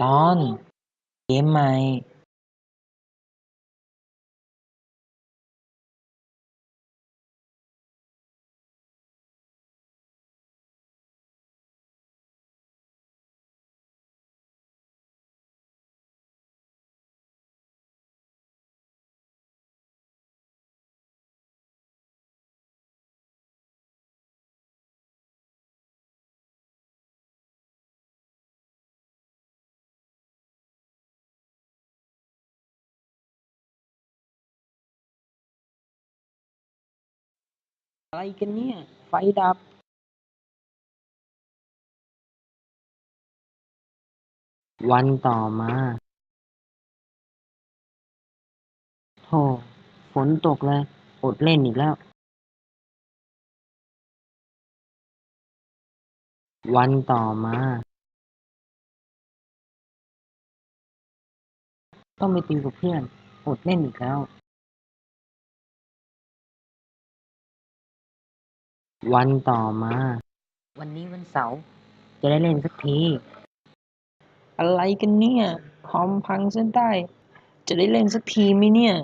ตอน เกมใหม่ อะไรกันเนี่ยไฟดับวันต่อมาโธ่ฝนตกเลย อดเล่นอีกแล้ว วันต่อมา ต้องไปติวกับเพื่อน อดเล่นอีกแล้ว วันต่อมา วันนี้วันเสาร์จะได้เล่นสักที อะไรกันเนี่ยคอมพังซะได้ จะได้เล่นสักทีไหมเนี่ย